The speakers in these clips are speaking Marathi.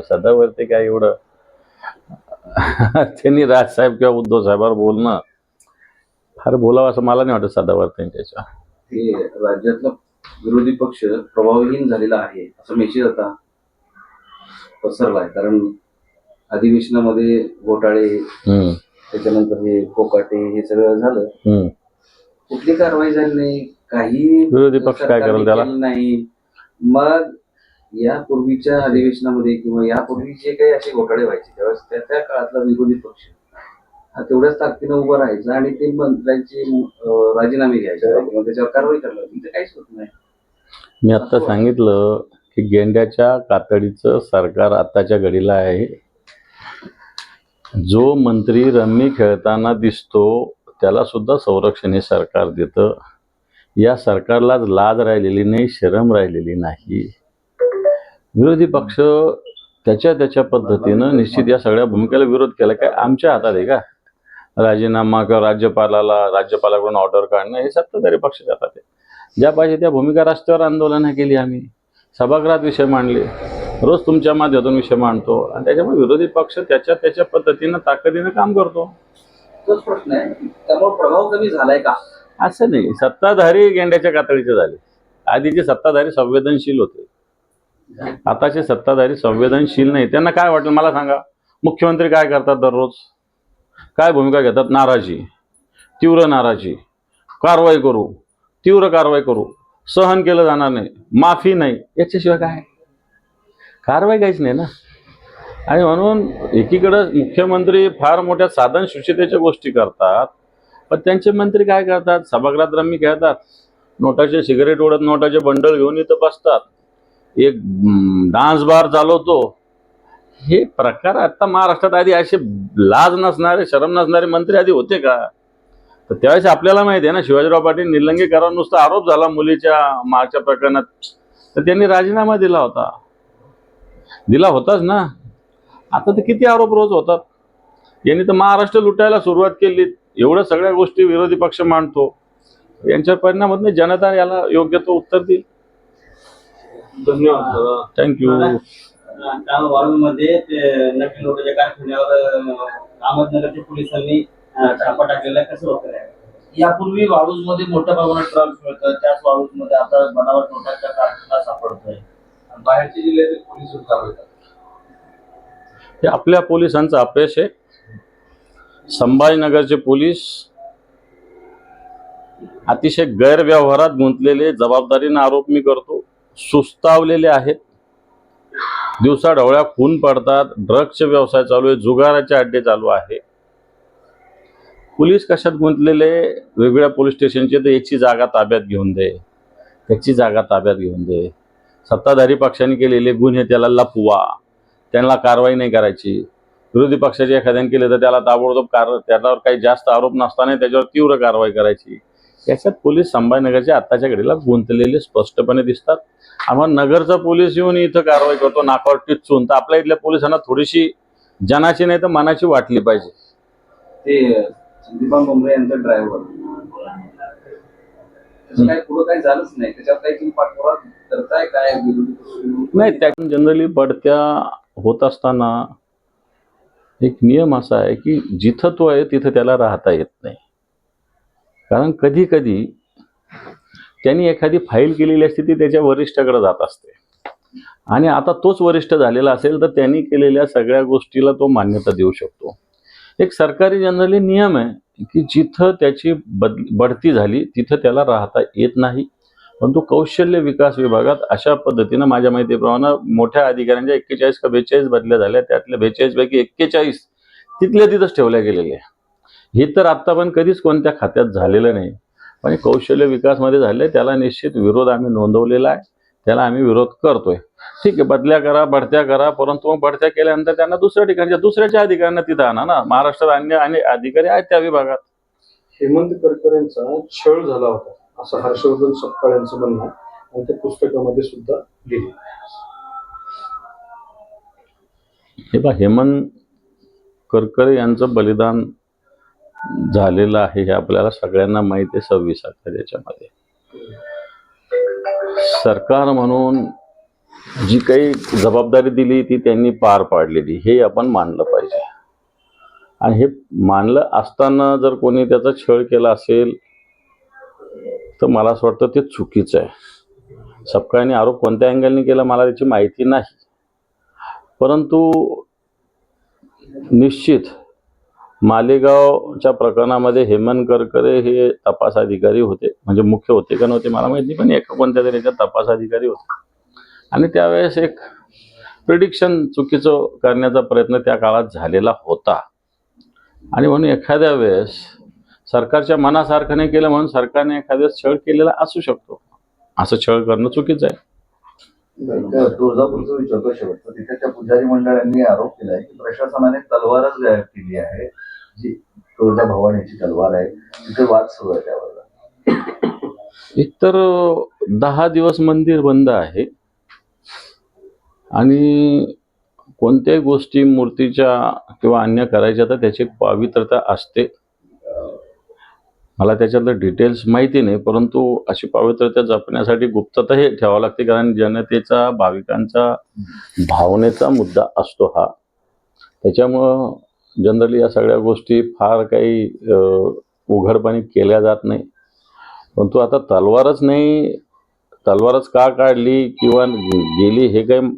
सदावरती काय एवढं? त्यांनी राजसाहेब किंवा उद्धव साहेबांवर बोलणं फार बोलावं असं मला नाही वाटत सदावरती त्याच्या हे राज्यातला विरोधी पक्ष प्रभावहीन झालेला आहे असं मेसेज आता पसरलाय. कारण अधिवेशनामध्ये घोटाळे त्याच्यानंतर हे कोकाटे हे सगळं झालं. कुठली कारवाई झाली नाही? काही विरोधी पक्ष काय करेल त्याला? नाही. मग यापूर्वीच्या अधिवेशनामध्ये किंवा यापूर्वी जे काही असे घोटाळे व्हायचे त्यावेळेस त्या त्या काळातला विरोधी पक्ष. हा तेवढ्याच ताकदीनं उभा राहायचा आणि ते मंत्र्यांचे राजीनामे घ्यायचे. किंवा त्याच्यावर कारवाई करायला इथे काहीच होत नाही. मी आता सांगितलं की गेंड्याच्या कातडीचं सरकार आताच्या घडीला आहे. जो मंत्री रम्मी खेळताना दिसतो त्याला सुद्धा संरक्षण हे सरकार देतं. या सरकारलाच लाज राहिलेली नाही शरम राहिलेली नाही. विरोधी पक्ष त्याच्या त्याच्या पद्धतीनं निश्चित या सगळ्या भूमिकेला विरोध केला. काय आमच्या हातात आहे का? राजीनामा किंवा राज्यपालाला राज्यपालाकडून ऑर्डर काढणं हे सत्ताधारी पक्षाच्या हातात आहे. ज्या पाहिजे त्या भूमिका रस्त्यावर आंदोलनं केली आम्ही. सभागृहात विषय मांडले. रोज तुमच्या माध्यमातून विषय मांडतो. आणि त्याच्यामुळे विरोधी पक्ष त्याच्या त्याच्या पद्धतीनं ताकदीनं काम करतो. तोच प्रश्न आहे. त्यामुळे प्रभाव कमी झालाय का? असं नाही. सत्ताधारी गेंड्याच्या कातडीचे झाले. आधीचे सत्ताधारी संवेदनशील होते. आताचे सत्ताधारी संवेदनशील नाही. त्यांना काय वाटलं मला सांगा. मुख्यमंत्री काय करतात दररोज? काय भूमिका घेतात? नाराजी. तीव्र नाराजी. कारवाई करू. तीव्र कारवाई करू. सहन केलं जाणार नाही. माफी नाही. याच्याशिवाय काय? कारवाई काहीच नाही ना. आणि म्हणून एकीकडं मुख्यमंत्री फार मोठ्या साधन सुशितेच्या गोष्टी करतात पण त्यांचे मंत्री काय करतात? सभागृहात रम्मी खेळतात. नोटाचे सिगरेट ओढत नोटाचे बंडल घेऊन इथं बसतात. एक डान्स बार चालवतो हे प्रकार आता महाराष्ट्रात आधी असे लाज नसणारे शरम नसणारे मंत्री आधी होते का? तर त्यावेळेस आपल्याला माहिती आहे ना शिवाजीराव पाटील निलंगेकरांवर नुसता आरोप झाला मुलीच्या मागच्या प्रकरणात. तर त्यांनी राजीनामा दिला होता. दिला होताच ना. आता तर किती आरोप रोज होतात. यांनी तर महाराष्ट्र लुटायला सुरुवात केली. एवढ्या सगळ्या गोष्टी विरोधी पक्ष मांडतो यांच्या परिणामातून नाही जनता याला योग्य तो उत्तर देईल. धन्यवाद थँक्यू काल वाळूमध्ये ते नवीन लोकांच्या कारखान्यावर अहमदनगरच्या पोलिसांनी छापा टाकलेला. कसं होतं हे? यापूर्वी वाळूजमध्ये मोठ्या प्रमाणात ड्रग्ज मिळतं. त्याच वाळूजमध्ये आता बनावट नोटांचा कारखाना सापडतोय. आणि बाहेरच्या जिल्ह्यातील पोलीस करतात. हे आपल्या पोलिसांचं अपयश आहे. संभाजीनगरचे पोलीस अतिशय गैरव्यवहारात गुंतलेले जबाबदारीनं आरोप मी करतो. सुस्तावलेले आहेत. दिवसा ढवळ्या खून पडतात. ड्रग्सचे व्यवसाय चालू आहे जुगाराचे अड्डे चालू आहे. पोलीस कशात गुंतलेले? वेगवेगळ्या पोलीस स्टेशनचे तर याची जागा ताब्यात घेऊन दे. त्याची जागा ताब्यात घेऊन दे. सत्ताधारी पक्षाने केलेले गुन्हे त्याला लपवा. त्यांना कारवाई नाही करायची. विरोधी पक्षाचे एखाद्याने केले तर त्याला ताबडतोब कार त्याच्यावर काही जास्त आरोप नसताना त्याच्यावर तीव्र कारवाई करायची. याच्यात पोलीस संभाजीनगरच्या आत्ताच्या घडीला गुंतलेले स्पष्टपणे दिसतात. आम्हाला नगरचा पोलीस येऊन इथं कारवाई करतो नाकावर टिचून तर आपल्या इथल्या पोलिसांना थोडीशी जनाची नाही तर मनाची वाटली पाहिजे. ते संदीपा भुमरे यांचा ड्रायव्हर त्याचं काय पुढं काही झालंच नाही. त्याच्यावर काही तुम्ही पाठपुरावा करताय काय विरोधी पक्ष? नाही त्या जनरली बढत्या होत असताना एक नियम असा आहे की जिथं तो आहे तिथं त्याला राहता येत नाही. कारण कधी कधी त्यांनी एखादी फाईल केलेली असते ती त्याच्या वरिष्ठाकडे जात असते. आणि आता तोच वरिष्ठ झालेला असेल तर त्यांनी केलेल्या सगळ्या गोष्टीला तो मान्यता देऊ शकतो. एक सरकारी जनरली नियम आहे की जिथं त्याची बद बढती झाली तिथं त्याला राहता येत नाही. परंतु कौशल्य विकास विभागात अशा पद्धतीनं माझ्या माहितीप्रमाणे मोठ्या अधिकाऱ्यांच्या एक्केचाळीस का बेचाळीस बदल्या झाल्या त्यातल्या बेचाळीस पैकी एक्केचाळीस तिथल्या तिथंच ठेवल्या गेलेल्या आहे हे तर आत्ता पण कधीच कोणत्या खात्यात झालेलं नाही. पण कौशल्य विकासमध्ये झाले त्याला निश्चित विरोध आम्ही नोंदवलेला आहे. त्याला आम्ही विरोध करतोय. ठीक आहे बदल्या करा बढत्या करा परंतु मग बढत्या केल्यानंतर त्यांना दुसऱ्या ठिकाणच्या दुसऱ्याच्या अधिकाऱ्यांना तिथं आणा ना. महाराष्ट्रात अन्य आणि अधिकारी आहेत त्या विभागात. हेमंत करकर यांचा छळ झाला होता असं हर्षवर्धन सपकाळ यांचं म्हणणं आहे. आणि त्या पुस्तकामध्ये सुद्धा लिहिले हे पहा हेमंत करकरे यांचं बलिदान झालेलं आहे हे आपल्याला सगळ्यांना माहिती आहे सव्वीस अकरा याच्यामध्ये. सरकार म्हणून जी काही जबाबदारी दिली ती त्यांनी पार पाडलेली हे आपण मानलं पाहिजे. आणि हे मानलं असताना जर कोणी त्याचा छळ केला असेल तर मला असं वाटतं ते चुकीचं आहे. सपकाळने आरोप कोणत्या अँगलने केला मला त्याची माहिती नाही. परंतु निश्चित मालेगावच्या प्रकरणामध्ये हेमंत करकरे हे तपास अधिकारी होते. म्हणजे मुख्य होते का नव्हते मला माहिती नाही, पण एका कोणत्या तरी याच्यात तपास अधिकारी होते. आणि त्यावेळेस एक प्रिडिक्शन चुकीचं करण्याचा प्रयत्न त्या काळात झालेला होता. आणि म्हणून एखाद्या वेळेस सरकारच्या मनासारखं नाही केलं म्हणून सरकारने एखाद्या छळ केलेला असू शकतो. असं छळ करणं चुकीचं आहे. तुळजापूरचं विचारतो शेवटचं. तिथे त्या पुजारी मंडळांनी आरोप केलाय की प्रशासनाने तलवारच गायब केली आहे. जी तुळजा भवानीची तलवार आहे. तिथे वाद सुरू आहे त्यावर. एकतर दहा दिवस मंदिर बंद आहे. आणि कोणत्याही गोष्टी मूर्तीच्या किंवा अन्य करायच्या तर त्याची पावित्रता असते. मला त्याच्यातलं डिटेल्स माहिती नाही परंतु अशी पावित्रता जपण्यासाठी गुप्तता हे ठेवावं लागते कारण जनतेचा भाविकांचा भावनेचा मुद्दा असतो हा. त्याच्यामुळं जनरली या सगळ्या गोष्टी फार काही उघडपणे केल्या जात नाही. परंतु आता तलवारच नाही तलवारच का काढली किंवा गेली हे काही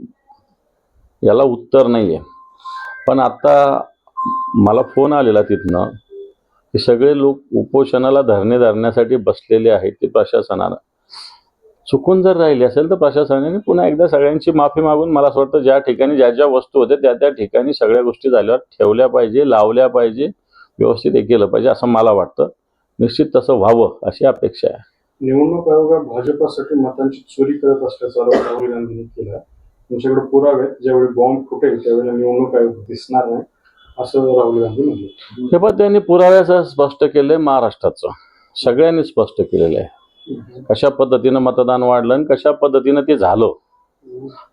याला उत्तर नाही आहे पण आता मला फोन आलेला तिथनं की सगळे लोक उपोषणाला धरणे धरण्यासाठी बसलेले आहेत ते प्रशासनाला चुकून जर राहिली असेल तर प्रशासनाने पुन्हा एकदा सगळ्यांची माफी मागून मला असं वाटतं ज्या ठिकाणी ज्या ज्या वस्तू होत्या त्या त्या ठिकाणी सगळ्या गोष्टी झाल्यावर ठेवल्या पाहिजे लावल्या पाहिजे व्यवस्थित हे केलं पाहिजे असं मला वाटतं. निश्चित तसं व्हावं अशी अपेक्षा आहे. निवडणूक आयोग भाजपासाठी मतांची चोरी करत असल्याचा आरोप राहुल गांधींनी केला. तुमच्याकडे पुरावे ज्यावेळी बॉम्ब फुटेल त्यावेळेला निवडणूक आयोग दिसणार नाही असं राहुल गांधी म्हणले. हे पण त्यांनी पुराव्यासह स्पष्ट केलंय महाराष्ट्राचं. सगळ्यांनी स्पष्ट केलेलं आहे. कशा पद्धतीनं मतदान वाढलं आणि कशा पद्धतीनं ते झालं?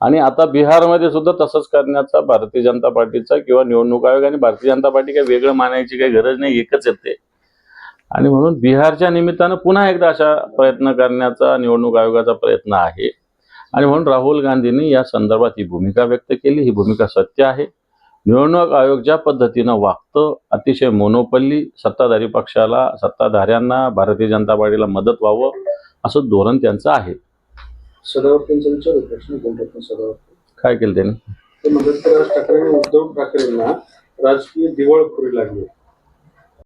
आणि आता बिहारमध्ये सुद्धा तसंच करण्याचा भारतीय जनता पार्टीचा किंवा निवडणूक आयोग आणि भारतीय जनता पार्टी काही वेगळं मानायची काही गरज नाही एकच येते आणि म्हणून बिहारच्या निमित्तानं पुन्हा एकदा अशा प्रयत्न करण्याचा निवडणूक आयोगाचा प्रयत्न आहे. आणि म्हणून राहुल गांधींनी या संदर्भात ही भूमिका व्यक्त केली. ही भूमिका सत्य आहे. निवडणूक आयोग ज्या पद्धतीनं वागतं अतिशय मोनोपल्ली सत्ताधारी पक्षाला सत्ताधाऱ्यांना भारतीय जनता पार्टीला मदत व्हावं असं धोरण त्यांचं आहे. सदावर्तींचा विचार होता सदावर्ती? काय केलं त्यांनी? ते उद्धव ठाकरेंना राजकीय दिवाळखोरी लागली